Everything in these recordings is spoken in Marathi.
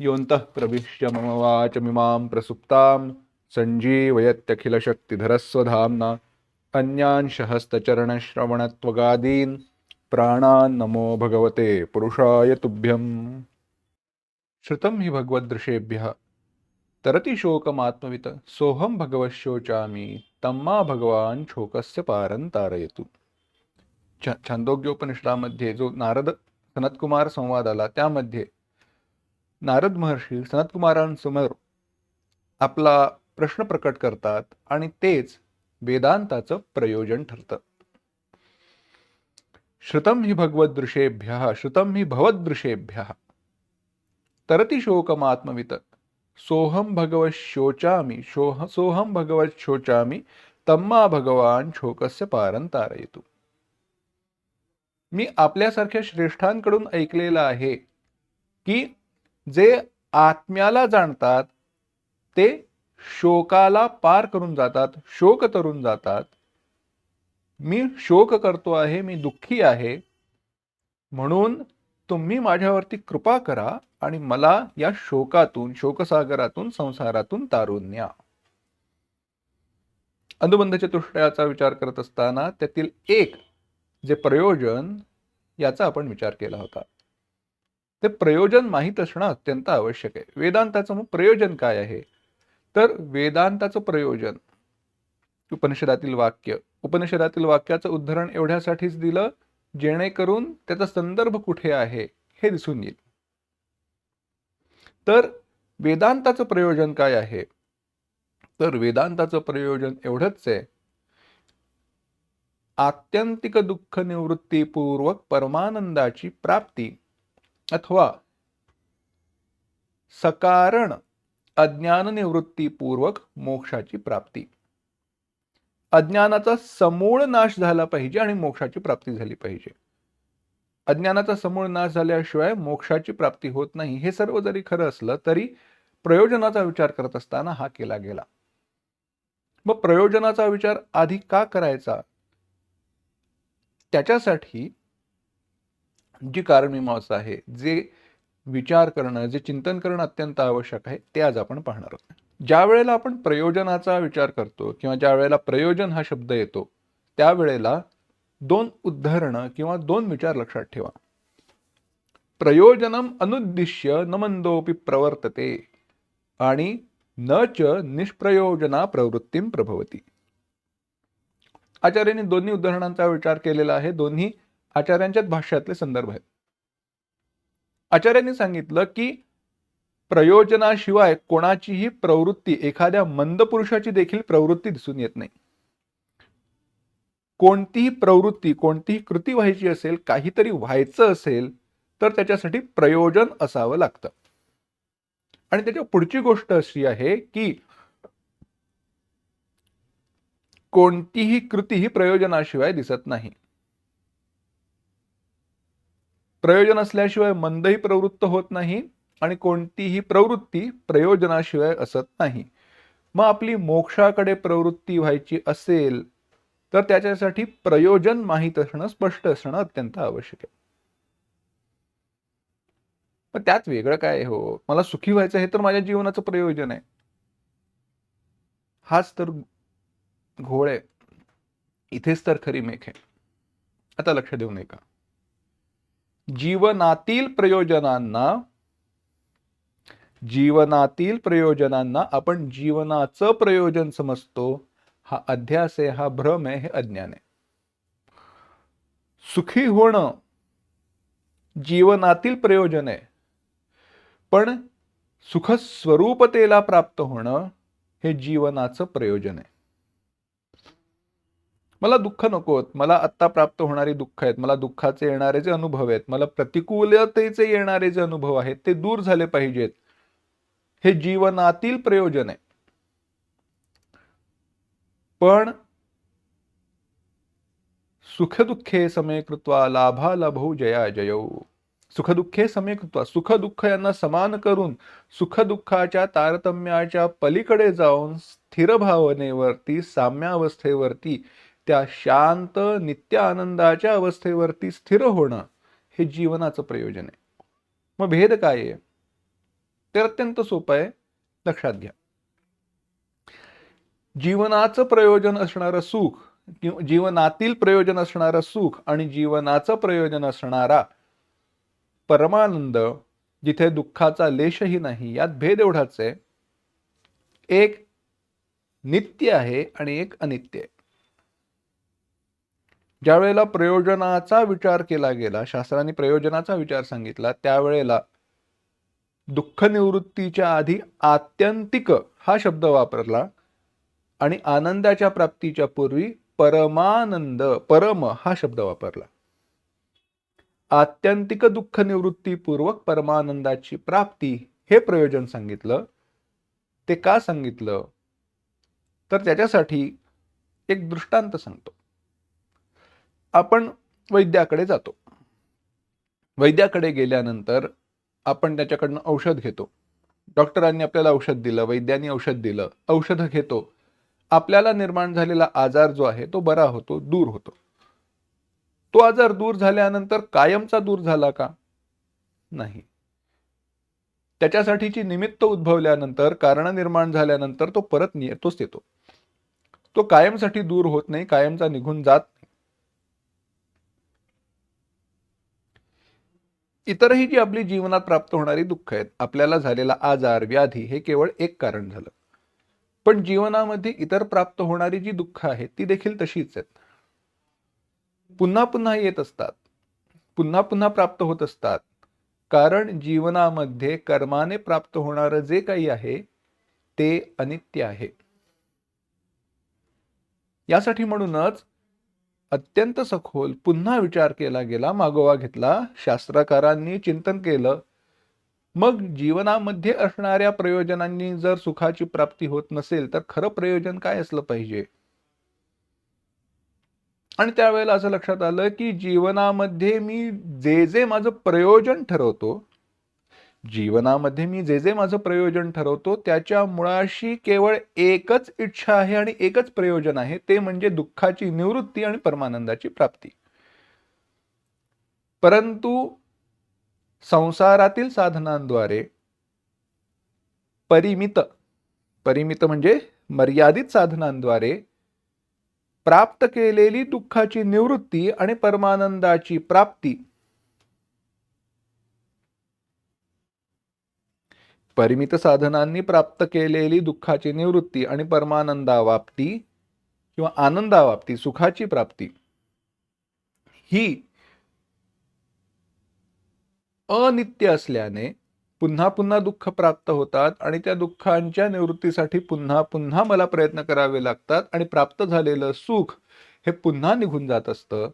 योऽन्तः प्रविश्य मम वाचमिमां प्रसुप्तां सञ्जीवयत्यखिलशक्तिधरस्वधाम्ना अन्यांशहस्तचरणश्रवणत्वगादीन् प्राणान् नमो भगवते पुरुषाय तुभ्यम्। श्रुतं हि भगवद्दृशेभ्यः तरति शोकमात्मवित सोऽहं भगवशोचामि तम्मा भगवान् शोकस्य पारं तारयतु। छ छांदोग्योपनिषदामध्ये जो नारद सनत्कुमार संवाद आला त्यामध्ये नारद महर्षी सनतकुमारांसमोर आपला प्रश्न प्रकट करतात आणि तेच वेदांताचं प्रयोजन ठरतं. श्रुतं हि भगवदृशेभ्य श्रुतं हि भवदृशेभ्य तरती शोकमात्मवित सोहम भगवत शोचामी शोह सोहम भगवत शोचामी तम्मा भगवान शोकस्य पारं तारयतु। मी आपल्यासारख्या श्रेष्ठांकडून ऐकलेलं आहे की जे आत्म्याला जाणतात ते शोकाला पार करून जातात शोक तरून जातात. मी शोक करतो आहे मी दुःखी आहे. म्हणून तुम्ही माझ्यावरती कृपा करा आणि मला या शोकातून शोकसागरातून संसारातून तारून न्या. अनुबंध चतुष्टयाचा विचार करत असताना त्यातील एक जे प्रयोजन याचा आपण विचार केला होता. ते प्रयोजन माहीत असणं अत्यंत आवश्यक आहे. वेदांताचं मग प्रयोजन काय आहे? तर वेदांताचं प्रयोजन उपनिषदातील वाक्य उपनिषदातील वाक्याचं उद्धरण एवढ्यासाठीच दिलं जेणेकरून त्याचा संदर्भ कुठे आहे हे दिसून येईल. तर वेदांताचं प्रयोजन काय आहे? तर वेदांताचं प्रयोजन एवढंच आहे. आत्यंतिक दुःख निवृत्तीपूर्वक परमानंदाची प्राप्ती अथवा सकारण अज्ञान निवृत्तीपूर्वक मोक्षाची प्राप्ती. अज्ञानाचा समूळ नाश झाला पाहिजे आणि मोक्षाची प्राप्ती झाली पाहिजे. अज्ञानाचा समूळ नाश झाल्याशिवाय मोक्षाची प्राप्ती होत नाही. हे सर्व जरी खरं असलं तरी प्रयोजनाचा विचार करत असताना हा केला गेला. मग प्रयोजनाचा विचार आधी का करायचा? त्याच्यासाठी जी कारणमीमांसा आहे जे विचार करणं जे चिंतन करणं अत्यंत आवश्यक आहे ते आज आपण पाहणार आहोत. ज्या वेळेला आपण प्रयोजनाचा विचार करतो किंवा ज्या वेळेला प्रयोजन हा शब्द येतो त्यावेळेला दोन उद्धरणं किंवा दोन विचार लक्षात ठेवा. प्रयोजनम अनुद्दिश्य न मंदोपी प्रवर्तते आणि न च निष्प्रयोजना प्रवृत्तीम प्रभवती. आचार्यांनी दोन्ही उदाहरणांचा विचार केलेला आहे दोन्ही आचार्यांच्याच भाष्यातले संदर्भ आहेत. आचार्यांनी सांगितलं की प्रयोजनाशिवाय कोणाचीही प्रवृत्ती एखाद्या मंद पुरुषाची देखील प्रवृत्ती दिसून येत नाही. कोणतीही प्रवृत्ती कोणतीही कृती व्हायची असेल काहीतरी व्हायचं असेल तर त्याच्यासाठी प्रयोजन असावं लागतं. आणि त्याच्या पुढची गोष्ट अशी आहे की कोणतीही कृती ही प्रयोजनाशिवाय दिसत नाही. प्रयोजन असल्याशिवाय मंदही प्रवृत्त होत नाही आणि कोणतीही प्रवृत्ती प्रयोजनाशिवाय असत नाही. मग आपली मोक्षाकडे प्रवृत्ती व्हायची असेल तर त्याच्यासाठी प्रयोजन माहीत असणं स्पष्ट असणं अत्यंत आवश्यक आहे. पण त्यात वेगळं काय हो? मला सुखी व्हायचं हे तर माझ्या जीवनाचं प्रयोजन आहे. हाच तर घोळ आहे. इथेच तर खरी मेख आहे. आता लक्ष देऊ नये का जीवनातील प्रयोजनांना जीवनातील प्रयोजनांना आपण जीवनाचं प्रयोजन समजतो. हा अध्यास आहे हा भ्रम आहे हे अज्ञान आहे. सुखी होणं जीवनातील प्रयोजन आहे. पण सुखस्वरूपतेला प्राप्त होणं हे जीवनाचं प्रयोजन आहे. मला दुःख नको मला आत्ता प्राप्त होणारी दुःख आहेत. मला दुःखाचे येणारे जे अनुभव आहेत मला प्रतिकूलतेचे येणारे जे अनुभव आहेत ते दूर झाले पाहिजेत. हे जीवनातील प्रयोजन आहे. पण सुखदुःखे समेकृत्वा लाभा लाभो जया जयौ. सुखदुःखे समे कृत्वा सुख दुःख यांना समान करून सुखदुःखाच्या तारतम्याच्या पलीकडे जाऊन स्थिर भावनेवरती साम्यावस्थेवरती त्या शांत नित्य आनंदाच्या अवस्थेवरती स्थिर होणं हे जीवनाचं प्रयोजन आहे. मग भेद काय आहे? ते अत्यंत सोपं आहे. लक्षात घ्या. जीवनाचं प्रयोजन असणारं सुख किंवा जीवनातील प्रयोजन असणारं सुख आणि जीवनाचं प्रयोजन असणारा परमानंद जिथे दुःखाचा लेशही नाही यात भेद एवढाच आहे. एक नित्य आहे आणि एक अनित्य आहे. ज्यावेळेला प्रयोजनाचा विचार केला गेला शास्त्राने प्रयोजनाचा विचार सांगितला त्यावेळेला दुःख निवृत्तीच्या आधी आत्यंतिक हा शब्द वापरला आणि आनंदाच्या प्राप्तीच्या पूर्वी परमानंद परम हा शब्द वापरला. आत्यंतिक दुःख निवृत्तीपूर्वक परमानंदाची प्राप्ती हे प्रयोजन सांगितलं. ते का सांगितलं? तर त्याच्यासाठी एक दृष्टांत सांगतो. आपण वैद्याकडे जातो. वैद्याकडे गेल्यानंतर आपण त्याच्याकडनं औषध घेतो. डॉक्टरांनी आपल्याला औषध दिलं वैद्यांनी औषध दिलं औषधं घेतो. आपल्याला निर्माण झालेला आजार जो आहे तो बरा होतो दूर होतो. तो आजार दूर झाल्यानंतर कायमचा दूर झाला का? नाही. त्याच्यासाठीची निमित्त उद्भवल्यानंतर कारण निर्माण झाल्यानंतर तो परत येतोच येतो. तो कायमसाठी दूर होत नाही कायमचा निघून जात इतरही जी आपली जीवनात प्राप्त होणारी दुःख आहेत आपल्याला झालेला आजार व्याधी हे केवळ एक कारण झालं. पण जीवनामध्ये इतर प्राप्त होणारी जी दुःख आहेत ती देखील तशीच आहेत. पुन्हा पुन्हा येत असतात. पुन्हा पुन्हा प्राप्त होत असतात. कारण जीवनामध्ये कर्माने प्राप्त होणारं जे काही आहे ते अनित्य आहे. यासाठी म्हणूनच अत्यंत सखोल पुन्हा विचार केला गेला मागोवा घेतला शास्त्रकारांनी चिंतन केलं. मग जीवनामध्ये असणाऱ्या प्रयोजनांनी जर सुखाची प्राप्ती होत नसेल तर खरं प्रयोजन काय असलं पाहिजे? आणि त्यावेळेला असं लक्षात आलं की जीवनामध्ये मी जे जे माझं प्रयोजन ठरवतो जीवनामध्ये मी जे जे माझं प्रयोजन ठरवतो त्याच्या मुळाशी केवळ एकच इच्छा आहे आणि एकच प्रयोजन आहे ते म्हणजे दुःखाची निवृत्ती आणि परमानंदाची प्राप्ती. परंतु संसारातील साधनांद्वारे परिमित परिमित म्हणजे मर्यादित साधनांद्वारे प्राप्त केलेली दुःखाची निवृत्ती आणि परमानंदाची प्राप्ती परिमित साधनांनी प्राप्त केलेली दुःखाची निवृत्ती आणि परमानंदावाप्ती किंवा आनंदावाप्ती सुखाची प्राप्ती ही अनित्य असल्याने पुन्हा पुन्हा दुःख प्राप्त होतात आणि त्या दुःखांच्या निवृत्तीसाठी पुन्हा पुन्हा मला प्रयत्न करावे लागतात आणि प्राप्त झालेलं सुख हे पुन्हा निघून जात असतं.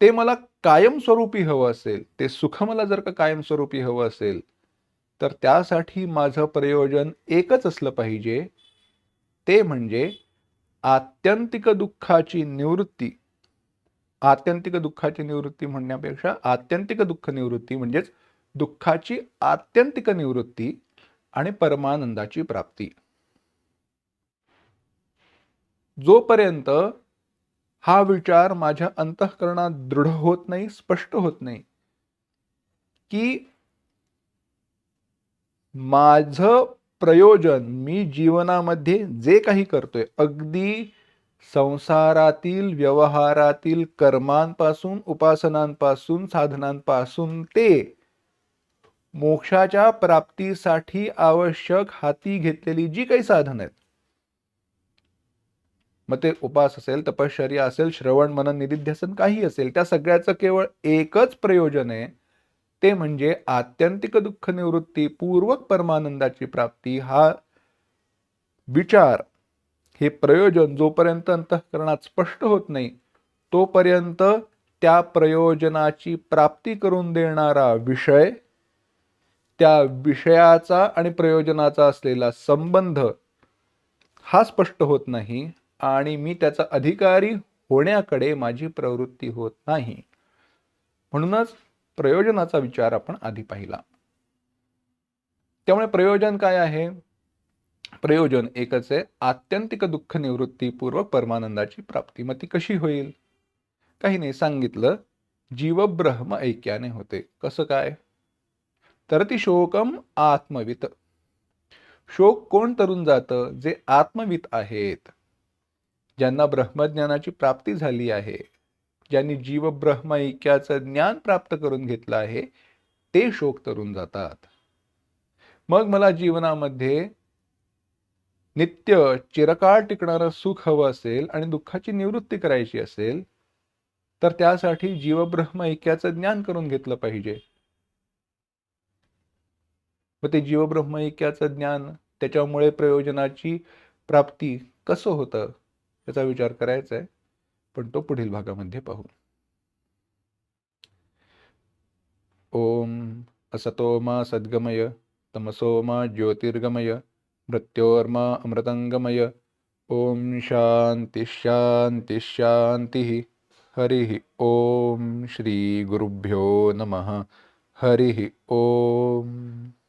ते मला कायमस्वरूपी हवं असेल ते सुख मला जर का कायमस्वरूपी हवं असेल तर त्यासाठी माझं प्रयोजन एकच असलं पाहिजे. ते म्हणजे आत्यंतिक दुःखाची निवृत्ती. आत्यंतिक दुःखाची निवृत्ती म्हणण्यापेक्षा आत्यंतिक दुःख निवृत्ती म्हणजेच दुःखाची आत्यंतिक निवृत्ती आणि परमानंदाची प्राप्ती. जोपर्यंत हा विचार माझ्या अंतःकरणात दृढ होत नाही स्पष्ट होत नाही. की माझं प्रयोजन मी जीवनामध्ये जे काही करतोय अगदी संसारातील व्यवहारातील कर्मांपासून उपासनांपासून साधनांपासून ते मोक्षाच्या प्राप्तीसाठी आवश्यक हाती घेतलेली जी काही साधन आहेत मग ते उपास असेल तपश्चर्या असेल श्रवण मनन निधिध्यासन काही असेल त्या सगळ्याचं केवळ एकच प्रयोजन आहे. ते म्हणजे आत्यंतिक दुःख निवृत्ती पूर्वक परमानंदाची प्राप्ती हा विचार. हे प्रयोजन जोपर्यंत अंतःकरणात स्पष्ट होत नाही तोपर्यंत त्या प्रयोजनाची प्राप्ती करून देणारा विषय त्या विषयाचा आणि प्रयोजनाचा असलेला संबंध हा स्पष्ट होत नाही. आणि मी त्याचा अधिकारी होण्याकडे माझी प्रवृत्ती होत नाही. म्हणूनच प्रयोजनाचा विचार आपण आधी पाहिला. त्यामुळे प्रयोजन काय आहे? प्रयोजन एकच आहे. आत्यंतिक दुःख निवृत्तीपूर्वक परमानंदाची प्राप्ती. मग ती कशी होईल? काही नाही सांगितलं जीव ब्रह्म ऐक्याने होते. कसं काय? तर ती शोकम आत्मवित. शोक कोण तरून जातं? जे आत्मवित आहेत. ज्यांना ब्रह्मज्ञानाची प्राप्ती झाली आहे ज्यांनी जीव ब्रह्म ऐक्याचं ज्ञान प्राप्त करून घेतलं आहे ते शोक तरून जातात. मग मला जीवनामध्ये नित्य चिरकाळ टिकणारं सुख हवं असेल आणि दुःखाची निवृत्ती करायची असेल तर त्यासाठी जीवब्रह्म ऐक्याचं ज्ञान करून घेतलं पाहिजे. मग ते जीवब्रह्म ऐक्याचं ज्ञान त्याच्यामुळे प्रयोजनाची प्राप्ती कसं होतं? याचा विचार करायचा आहे पण तो पुढील भागामध्ये पाहू. ओम असतो मा सद्गमय तमसो मा ज्योतिर्गमय मृत्योर्मा अमृतंगमय. ओम शांती शांती शांती. हरिः ओम श्री गुरुभ्यो नमः. हरिः ओम.